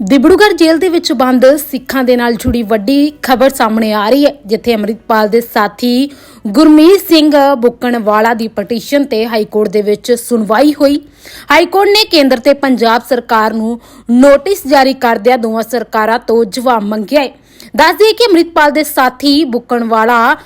ਦਿਬੜੂਗੜ੍ਹ ਜੇਲ੍ਹ ਦੇ ਵਿੱਚ ਬੰਦ ਸਿੱਖਾਂ ਦੇ ਨਾਲ ਜੁੜੀ ਵੱਡੀ ਖਬਰ ਸਾਹਮਣੇ ਆ ਰਹੀ ਹੈ, ਜਿੱਥੇ ਅੰਮ੍ਰਿਤਪਾਲ ਦੇ ਸਾਥੀ ਗੁਰਮੀਤ ਸਿੰਘ ਬੁੱਕਣਵਾਲਾ ਦੀ ਪਟੀਸ਼ਨ ਤੇ ਹਾਈ ਕੋਰਟ ਦੇ ਵਿੱਚ ਸੁਣਵਾਈ ਹੋਈ। ਹਾਈ ਕੋਰਟ ਨੇ ਕੇਂਦਰ ਤੇ ਪੰਜਾਬ ਸਰਕਾਰ ਨੂੰ ਨੋਟਿਸ ਜਾਰੀ ਕਰਦਿਆਂ ਦੋਵਾਂ ਸਰਕਾਰਾਂ ਤੋਂ ਜਵਾਬ ਮੰਗਿਆ ਹੈ। ਦੱਸ ਦਈਏ ਕਿ ਅੰਮ੍ਰਿਤਪਾਲ ਦੇ ਸਾਥੀ ਬੁੱਕਣਵਾਲਾ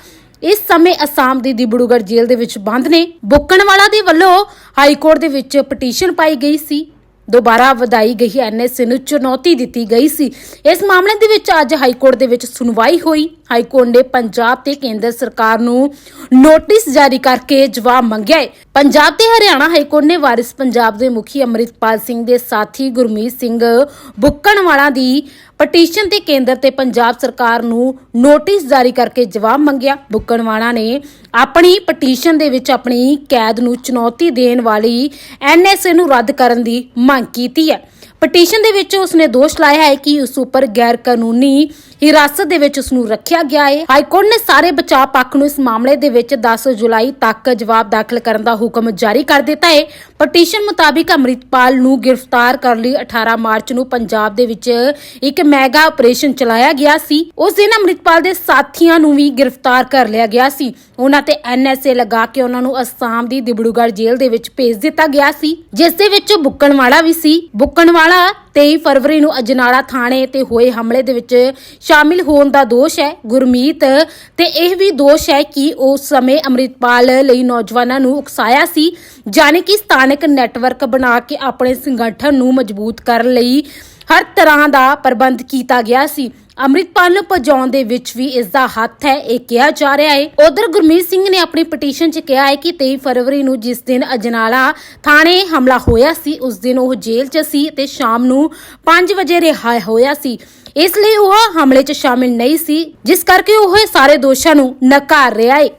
ਇਸ ਸਮੇਂ ਅਸਾਮ ਦੀ ਦਿਬੜੂਗੜ੍ਹ ਜੇਲ੍ਹ ਦੇ ਵਿੱਚ ਬੰਦ ਨੇ। ਬੁੱਕਣਵਾਲਾ ਦੇ ਵੱਲੋਂ ਹਾਈ ਕੋਰਟ ਦੇ ਵਿੱਚ ਪਟੀਸ਼ਨ ਪਾਈ ਗਈ ਸੀ। ਦੁਬਾਰਾ ਵਧਾਈ ਗਈ ਐਨਐਸਏ ਨੂੰ ਚੁਣੌਤੀ ਦਿੱਤੀ ਗਈ ਸੀ। ਇਸ ਮਾਮਲੇ ਦੇ ਵਿੱਚ ਅੱਜ ਹਾਈ ਕੋਰਟ ਦੇ ਵਿੱਚ ਸੁਣਵਾਈ ਹੋਈ। ਹਾਈ ਕੋਰਟ ਨੇ ਪੰਜਾਬ ਤੇ ਕੇਂਦਰ ਸਰਕਾਰ ਨੂੰ ਨੋਟਿਸ ਜਾਰੀ ਕਰਕੇ ਜਵਾਬ ਮੰਗਿਆ ਹੈ। ਪੰਜਾਬ ਤੇ ਹਰਿਆਣਾ ਹਾਈ ਕੋਰਟ ਨੇ ਵਾਰਿਸ ਪੰਜਾਬ ਦੇ ਮੁਖੀ ਅੰਮ੍ਰਿਤਪਾਲ ਸਿੰਘ ਦੇ ਸਾਥੀ ਗੁਰਮੀਤ ਸਿੰਘ ਬੁੱਕਣ ਵਾਲਾ ਦੀ ਪਟੀਸ਼ਨ ਤੇ ਕੇਂਦਰ ਤੇ ਪੰਜਾਬ ਸਰਕਾਰ ਨੂੰ ਨੋਟਿਸ ਜਾਰੀ ਕਰਕੇ ਜਵਾਬ ਮੰਗਿਆ। ਬੁੱਕਣਵਾਲਾ ਨੇ ਆਪਣੀ ਪਟੀਸ਼ਨ ਦੇ ਵਿੱਚ ਆਪਣੀ ਕੈਦ ਨੂੰ ਚੁਣੌਤੀ ਦੇਣ ਵਾਲੀ ਐਨਐਸਏ ਨੂੰ ਰੱਦ ਕਰਨ ਦੀ ਮੰਗ ਕੀਤੀ ਹੈ। ਪਟੀਸ਼ਨ ਦੇ ਵਿੱਚ ਉਸਨੇ ਦੋਸ਼ ਲਾਇਆ ਹੈ ਕਿ ਉਸ ਉੱਪਰ ਗੈਰ ਕਾਨੂੰਨੀ ਹਿਰਾਸਤ ਦੇ ਵਿੱਚ ਉਸ ਨੂੰ ਰੱਖਿਆ ਗਿਆ ਹੈ। ਹਾਈ ਕੋਰਟ ਨੇ ਸਾਰੇ ਬਚਾਅ ਪੱਖ ਨੂੰ ਇਸ ਮਾਮਲੇ ਦੇ ਵਿੱਚ 10 ਜੁਲਾਈ ਤੱਕ ਜਵਾਬ ਦਾਖਲ ਕਰਨ ਦਾ ਹੁਕਮ ਜਾਰੀ ਕਰ ਦਿੱਤਾ ਹੈ। ਪਟੀਸ਼ਨ ਮੁਤਾਬਿਕ ਅੰਮ੍ਰਿਤਪਾਲ ਨੂੰ ਗ੍ਰਿਫਤਾਰ ਕਰਨ ਲਈ 18 ਮਾਰਚ ਨੂੰ ਪੰਜਾਬ ਦੇ ਵਿੱਚ ਇੱਕ ਮੈਗਾ ਆਪਰੇਸ਼ਨ ਚਲਾਇਆ ਗਿਆ ਸੀ। ਉਸ ਦਿਨ ਅੰਮ੍ਰਿਤਪਾਲ ਦੇ ਸਾਥੀਆਂ ਨੂੰ ਵੀ ਗ੍ਰਿਫਤਾਰ ਕਰ ਲਿਆ ਗਿਆ ਸੀ। ਉਹਨਾਂ ਤੇ ਐਨਐਸਏ ਲਗਾ ਕੇ ਉਹਨਾਂ ਨੂੰ ਅਸਾਮ ਦੀ ਦਿਬੜੂਗੜ੍ਹ ਜੇਲ੍ਹ ਦੇ ਵਿੱਚ ਭੇਜ ਦਿੱਤਾ ਗਿਆ ਸੀ, ਜਿਸ ਦੇ ਵਿੱਚ ਬੁੱਕਣਵਾਲਾ ਵੀ ਸੀ। ਬੁੱਕਣਵਾਲਾ 23 ਫਰਵਰੀ ਨੂੰ ਅਜਨਾਲਾ ਥਾਣੇ ਤੇ ਹੋਏ ਹਮਲੇ ਦੇ ਵਿੱਚ ਸ਼ਾਮਿਲ ਹੋਣ ਦਾ ਦੋਸ਼ ਹੈ। ਗੁਰਮੀਤ ਤੇ ਇਹ ਵੀ ਦੋਸ਼ ਹੈ ਕਿ ਉਸ ਸਮੇਂ ਅੰਮ੍ਰਿਤਪਾਲ ਲਈ ਨੌਜਵਾਨਾਂ ਨੂੰ ਉਕਸਾਇਆ ਸੀ, ਜਾਣੀ ਕਿ ਸਥਾਨਕ ਨੈਟਵਰਕ ਬਣਾ ਕੇ ਆਪਣੇ ਸੰਗਠਨ ਨੂੰ ਮਜ਼ਬੂਤ ਕਰਨ ਲਈ ਹਰ ਤਰ੍ਹਾਂ ਦਾ ਪ੍ਰਬੰਧ ਕੀਤਾ ਗਿਆ ਸੀ। ਅੰਮ੍ਰਿਤਪਾਲ ਨੂੰ ਪਹੁੰਚਾਉਣ ਦੇ ਵਿੱਚ ਵੀ ਇਸ ਦਾ ਹੱਥ ਹੈ, ਇਹ ਕਿਹਾ ਜਾ ਰਿਹਾ ਹੈ। ਉਧਰ ਗੁਰਮੀਤ ਸਿੰਘ ਨੇ ਆਪਣੀ ਪਟੀਸ਼ਨ 'ਚ ਕਿਹਾ ਹੈ ਕਿ 23 ਫਰਵਰੀ ਨੂੰ ਜਿਸ ਦਿਨ ਅਜਨਾਲਾ ਥਾਣੇ ਹਮਲਾ ਹੋਇਆ ਸੀ, ਉਸ ਦਿਨ ਉਹ ਜੇਲ੍ਹ 'ਚ ਸੀ ਤੇ ਸ਼ਾਮ ਨੂੰ 5 ਵਜੇ ਰਿਹਾ ਹੋਇਆ ਸੀ। ਇਸ ਲਈ ਉਹ ਹਮਲੇ 'ਚ ਸ਼ਾਮਿਲ ਨਹੀਂ ਸੀ, ਜਿਸ ਕਰਕੇ ਉਹ ਇਹ ਸਾਰੇ ਦੋਸ਼ਾਂ ਨੂੰ ਨਕਾਰ ਰਿਹਾ ਹੈ।